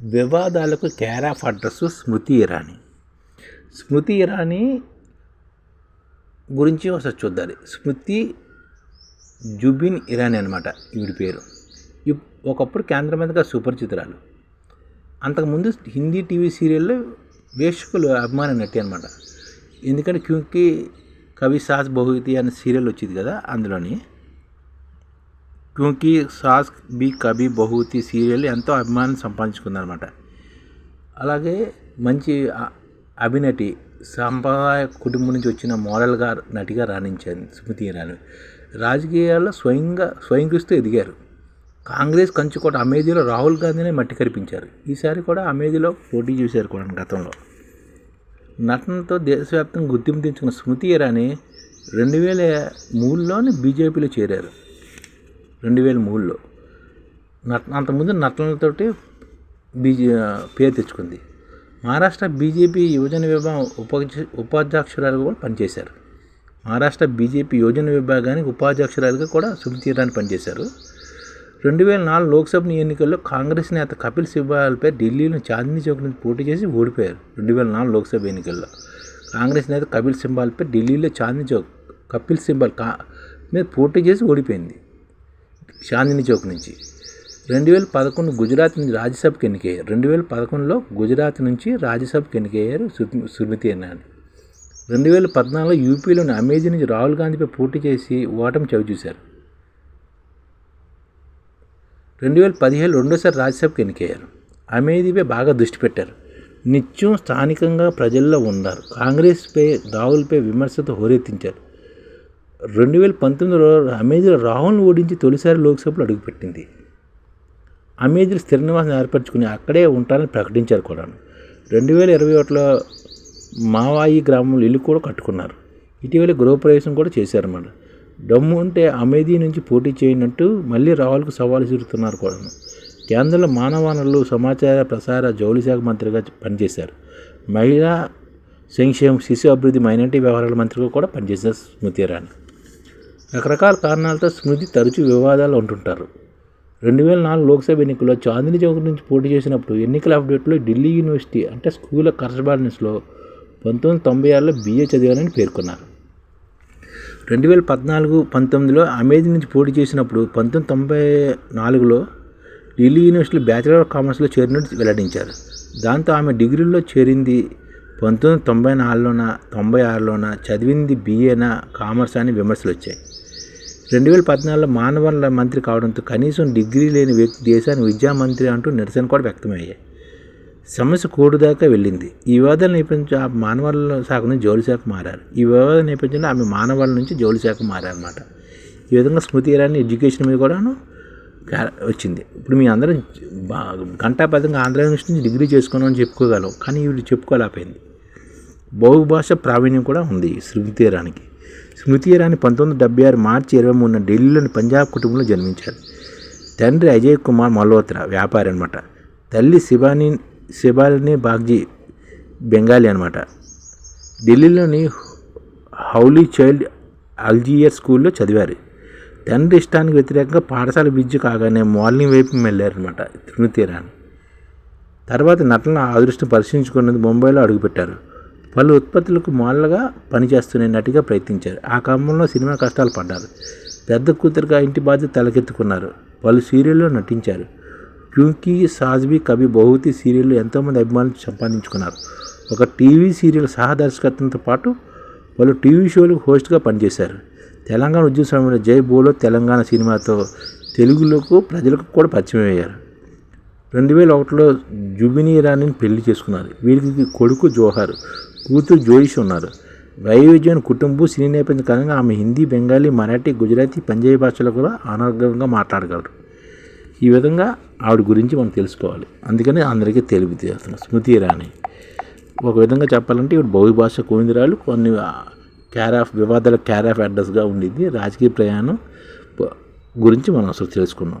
వివాదాలకు care of address Smriti Irani. Smriti Irani గురించి ఒకసారి చూద్దాం స్మృతి జుబిన్ ఇరానీ అనమాట ఈవిడి పేరు. ఇప్- ఒకప్పుడు కేంద్ర మీదగా సుపరిచితురాలు అంతకుముందు హిందీ టీవీ సీరియల్లో వేషకులు అభిమాన నటి అనమాట ఎందుకంటే క్యూకి కవి సాస్ బహుతి అనే సీరియల్ వచ్చేది కదా అందులోని. క్యూకి సాస్ బి కభీ బహుతి సీరియల్ ఎంతో అభిమానం సంపాదించుకుందనమాట అలాగే మంచి అభినటి సాంప్రదాయ కుటుంబం నుంచి వచ్చిన మోడల్గా నటిగా రాణించింది స్మృతి ఇరాని. రాజకీయాల్లో స్వయంగా స్వయంకృస్తూ ఎదిగారు. కాంగ్రెస్ కంచుకోట అమేధీలో రాహుల్ గాంధీనే మట్టి కరిపించారు. ఈసారి కూడా అమేధీలో పోటీ చేశారు కూడా గతంలో. నటనతో దేశవ్యాప్తంగా గుర్తింపు తెచ్చుకున్న స్మృతి ఇరానీ రెండు వేల మూడులోనే బీజేపీలో చేరారు. రెండు వేల మూడులో. నట్ అంతకుముందు నటనలతోటి బీజే పేరు తెచ్చుకుంది. మహారాష్ట్ర బీజేపీ యువజన విభాగం ఉపాధ్య ఉపాధ్యక్షురాలుగా కూడా పనిచేశారు. మహారాష్ట్ర బీజేపీ యువజన విభాగానికి ఉపాధ్యక్షురాలుగా కూడా సుమతి పనిచేశారు. రెండు వేల నాలుగు లోక్సభ ఎన్నికల్లో కాంగ్రెస్ నేత కపిల్ సిబాల్పై ఢిల్లీలో చాందినీ చౌక్ నుంచి పోటీ చేసి ఓడిపోయారు రెండు వేల నాలుగు లోక్సభ ఎన్నికల్లో. కాంగ్రెస్ నేత కపిల్ సింబాల్పై ఢిల్లీలో చాందినీ చౌక్ కపిల్ సింబాల్ కా మీద పోటీ చేసి ఓడిపోయింది. చాందిని చౌక్ నుంచి రెండు వేల పదకొండు గుజరాత్ నుంచి రాజ్యసభకు ఎన్నికయ్యారు. రెండు వేల పదకొండులో గుజరాత్ నుంచి రాజ్యసభకు ఎన్నికయ్యారు సుమ- సుమతి ఇరానీ రెండు వేల పద్నాలుగులో యూపీలోని అమేజీ నుంచి రాహుల్ గాంధీపై పోటీ చేసి ఓటమి చవిచూశారు. రెండు వేల పదిహేను రెండోసారి రాజ్యసభకు ఎన్నికయ్యారు. అమేధీపై బాగా దృష్టి పెట్టారు. నిత్యం స్థానికంగా ప్రజల్లో ఉన్నారు. కాంగ్రెస్పై రాహుల్పై విమర్శతో హోరెత్తించారు. రెండు వేల పంతొమ్మిదిలో అమేధీలో రాహుల్ని ఓడించి తొలిసారి లోక్సభలో అడుగుపెట్టింది. అమేధీలో స్థిర నివాసం ఏర్పరచుకుని అక్కడే ఉంటారని ప్రకటించారు కూడా రెండు వేల ఇరవై ఒకటిలో మావాయి గ్రామంలో ఇల్లు కూడా కట్టుకున్నారు. ఇటీవల గృహప్రవేశం కూడా చేశారన్నమాట. దమ్ము ఉంటే అమేధీ నుంచి పోటీ చేయనట్టు మళ్ళీ రాహుల్కు సవాలు చూస్తున్నారు కూడా కేంద్రంలో మానవ వనరులు సమాచార ప్రసార జౌళి శాఖ మంత్రిగా పనిచేశారు. మహిళా సంక్షేమం శిశు అభివృద్ధి మైనార్టీ వ్యవహారాల మంత్రిగా కూడా పనిచేశారు స్మృతి ఇరానీ. రకరకాల కారణాలతో స్మృతి తరచూ వివాదాలు ఉంటుంటారు రెండు వేల నాలుగు లోక్సభ ఎన్నికల్లో చాందిని చౌక్ నుంచి పోటీ చేసినప్పుడు ఎన్నికల అప్డేట్లో ఢిల్లీ యూనివర్సిటీ అంటే స్కూల్ ఆఫ్ కరస్పాండెన్స్లో పంతొమ్మిది తొంభై ఆరులో బీఏ చదివారని పేర్కొన్నారు. రెండు వేల పద్నాలుగు పంతొమ్మిదిలో అమేధీ నుంచి పోటీ చేసినప్పుడు పంతొమ్మిది తొంభై నాలుగులో ఢిల్లీ యూనివర్సిటీ బ్యాచిలర్ ఆఫ్ కామర్స్లో చేరినట్టు వెల్లడించారు. దాంతో ఆమె డిగ్రీలో చేరింది పంతొమ్మిది తొంభై నాలుగులోన తొంభై ఆరులోన చదివింది బీఏనా కామర్స్ అని విమర్శలు వచ్చాయి రెండు వేల పద్నాలుగులో మానవ వనరుల మంత్రి కావడంతో కనీసం డిగ్రీ లేని వ్యక్తి దేశానికి విద్యా మంత్రి అంటూ నిరసన కూడా వ్యక్తమయ్యాయి. సమస్య కోడుదాకా దాకా వెళ్ళింది. ఈ వివాదాల నేపథ్యంలో ఆమె మానవాళ్ళ శాఖ నుంచి జౌలి శాఖ మారారు. ఈ వివాద నేపథ్యంలో ఆమె మానవాళ్ళ నుంచి జౌలి శాఖ మారన్నమాట ఈ విధంగా స్మృతి ఇరానీ ఎడ్యుకేషన్ మీద కూడాను వచ్చింది. ఇప్పుడు మీ అందరం బా- గంటాపదంగా ఆంధ్ర యూనివర్సిటీ నుంచి డిగ్రీ చేసుకున్నాం అని చెప్పుకోగలం. కానీ వీళ్ళు చెప్పుకోలేకపోయింది. బహుభాష ప్రావీణ్యం కూడా ఉంది ఈ స్మృతి తీరానికి స్మృతి ఇరానీ పంతొమ్మిది డెబ్బై ఆరు మార్చి ఇరవై మూడున ఢిల్లీలోని పంజాబ్ కుటుంబంలో జన్మించారు తండ్రి అజయ్ కుమార్ మల్హోత్రా వ్యాపారి అనమాట తల్లి శివాని శివాలిని బాగ్జీ బెంగాలీ అనమాట ఢిల్లీలోని హౌలీ చైల్డ్ అల్జియర్ స్కూల్లో చదివారు. తండ్రి ఇష్టానికి వ్యతిరేకంగా పాఠశాల విద్య కాగానే మార్నింగ్ వైపు వెళ్ళారనమాట తృణతీరాన్ని తర్వాత నటన అదృష్టం పరిశీలించుకున్నది ముంబైలో అడుగుపెట్టారు. పలు ఉత్పత్తులకు మోడల్గా పనిచేస్తున్న నటిగా ప్రయత్నించారు. ఆ క్రమంలో సినిమా కష్టాలు పడ్డారు. పెద్ద కూతురుగా ఇంటి బాధ్యత తలకెత్తుకున్నారు. పలు సీరియల్లో నటించారు. క్యూకి సాజ్బీ కవి బహుతి సీరియల్లు ఎంతోమంది అభిమానులు సంపాదించుకున్నారు. ఒక టీవీ సీరియల్ సహదర్శకత్వంతో పాటు పలు టీవీ షోలు హోస్ట్గా పనిచేశారు. తెలంగాణ ఉద్యమ సమయంలో జై బోలో తెలంగాణ సినిమాతో తెలుగులకు ప్రజలకు కూడా పరిచయం అయ్యారు. రెండు వేల ఒకటిలో జుబినీ ఇరానీని పెళ్ళి చేసుకున్నారు. వీరికి కొడుకు జోహార్ కూతురు జోయిష్ ఉన్నారు. వైవిధ్యమైన కుటుంబం సినీ నేపథ్యం కారణంగా ఆమె హిందీ బెంగాలీ మరాఠీ గుజరాతీ పంజాబీ భాషలో కూడా అనర్గంగా మాట్లాడగలరు. ఈ విధంగా ఆవిడ గురించి మనం తెలుసుకోవాలి. అందుకని అందరికీ తెలుగు చేస్తున్నాం స్మృతి ఇరానీ. ఒక విధంగా చెప్పాలంటే ఇవి బహుభాష కోవిందరాలు కొన్ని క్యార్ ఆఫ్ వివాదాల క్యార్ ఆఫ్ అడ్రస్గా ఉండింది రాజకీయ ప్రయాణం గురించి మనం అసలు తెలుసుకున్నాం.